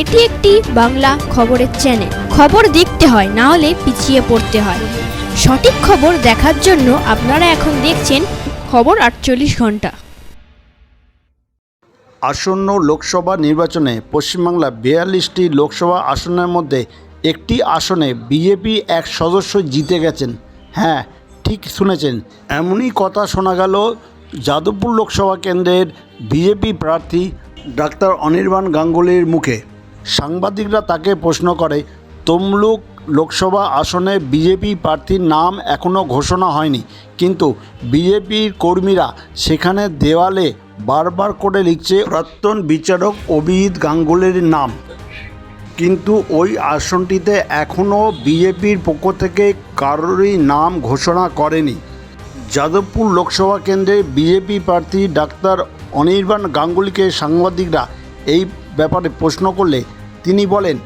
এটি একটি বাংলা খবরের চ্যানেল খবর দেখতে হয়, না হলে পিছিয়ে পড়তে হয়। সঠিক খবর দেখার জন্য আপনারা এখন দেখছেন খবর আটচল্লিশ ঘণ্টা। আসন্ন লোকসভা নির্বাচনে পশ্চিমবাংলা বিয়াল্লিশটি লোকসভা আসনের মধ্যে একটি আসনে বিজেপি এক সদস্য জিতে গেছেন। হ্যাঁ ঠিক শুনেছেন। এমনই কথা শোনা গেল যাদবপুর লোকসভা কেন্দ্রের বিজেপি প্রার্থী ডাক্তার অনির্বাণ গাঙ্গুলির মুখে। সাংবাদিকরা তাকে প্রশ্ন করে, তমলুক লোকসভা আসনে বিজেপি প্রার্থীর নাম এখনও ঘোষণা হয়নি, কিন্তু বিজেপির কর্মীরা সেখানে দেওয়ালে বারবার করে লিখছে, প্রাক্তন বিচারক অভিজিৎ গাঙ্গুলির নাম। কিন্তু ওই আসনটিতে এখনও বিজেপির পক্ষ থেকে কারোরই নাম ঘোষণা করেনি। যাদবপুর লোকসভা কেন্দ্রে বিজেপি প্রার্থী ডাক্তার অনির্বাণ গাঙ্গুলিকে সাংবাদিকরা এই ব্যাপারে প্রশ্ন করলে তিনি বলেন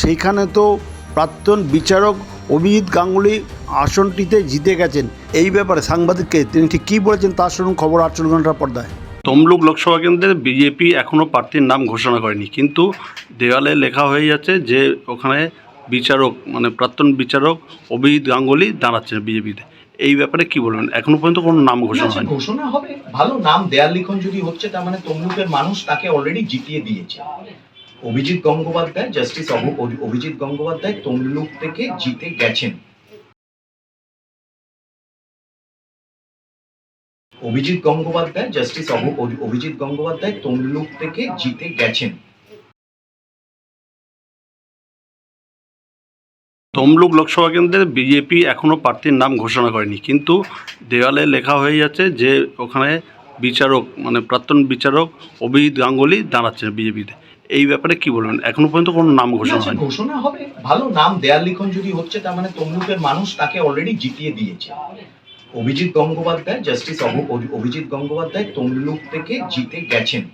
সেইখানে তো প্রাক্তন বিচারক অভিজিৎ গাঙ্গুলি আসনটিতে জিতে গেছেন। এই ব্যাপারে সাংবাদিককে তিনি ঠিক কী বলেছেন তার শুনুন খবর আটচল্লিশ ঘণ্টার পর্দায়। তমলুক লোকসভা কেন্দ্রে বিজেপি এখনও প্রার্থীর নাম ঘোষণা করেনি। কিন্তু দেওয়ালে লেখা হয়ে যাচ্ছে যে ওখানে বিচারক মানে প্রাক্তন বিচারক অভিজিৎ গাঙ্গুলি দাঁড়াচ্ছেন বিজেপিতে। এই ব্যাপারে কি বলবেন? এখনও পর্যন্ত কোনো নাম ঘোষণা হয়নি। ঘোষণা হবে। ভালো নাম দেয়াল লিখন যদি হচ্ছে তার মানে তমলুকের মানুষ তাকে অলরেডি জিতিয়ে দিয়েছে। অভিজিৎ গঙ্গোপাধ্যায় জাস্টিস অভিজিৎ গঙ্গোপাধ্যায় তমলুক থেকে জিতে গেছেন। অভিজিৎ গঙ্গোপাধ্যায় জাস্টিস অভিজিৎ গঙ্গোপাধ্যায় তমলুক থেকে জিতে গেছেন। তমলুক লোকসভা কেন্দ্রে বিজেপি এখনও প্রার্থীর নাম ঘোষণা করেনি, কিন্তু দেওয়ালে লেখা হয়ে যাচ্ছে যে ওখানে বিচারক মানে প্রাক্তন বিচারক অভিজিৎ গাঙ্গুলি দাঁড়াচ্ছেন বিজেপিতে এই ব্যাপারে কি বলবেন? এখনও পর্যন্ত কোনো নাম ঘোষণা হয়নি। ঘোষণা হবে। ভালো নাম দেয়াল লিখন যদি হচ্ছে তার মানে তমলুকের মানুষ তাকে অলরেডি জিতিয়ে দিয়েছে। অভিজিৎ গঙ্গোপাধ্যায় জাস্টিস অভিজিৎ গঙ্গোপাধ্যায় তমলুক থেকে জিতে গেছেন।